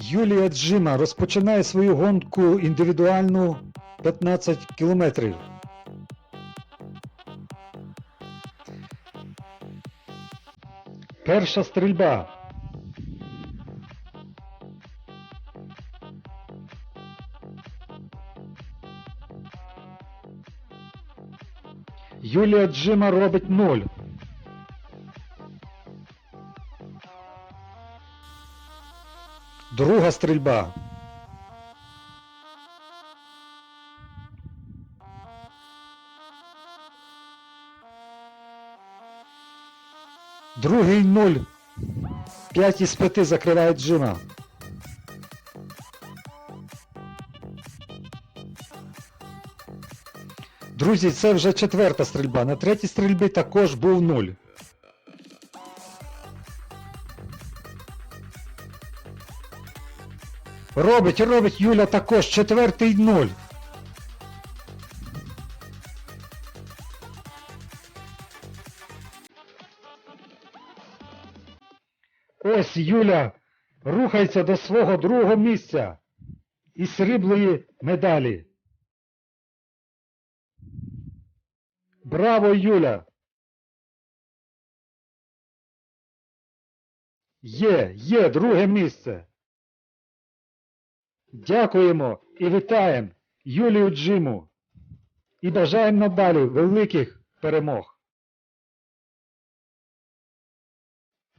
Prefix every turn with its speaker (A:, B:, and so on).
A: Юлія Джима розпочинає свою гонку індивідуальну 15 кілометрів. Перша стрільба. Юлія Джима робить 0. Друга стрільба. Другий 0. 5 із 5 закриває Джима. Друзі, це вже четверта стрільба. На третій стрільбі також був 0. Робить, робить Юля також четвертий нуль. Ось Юля рухається до свого другого місця і сріблої медалі. Браво, Юля! Є, є друге місце. Дякуємо і вітаємо Юлію Джиму. І бажаємо надалі великих перемог.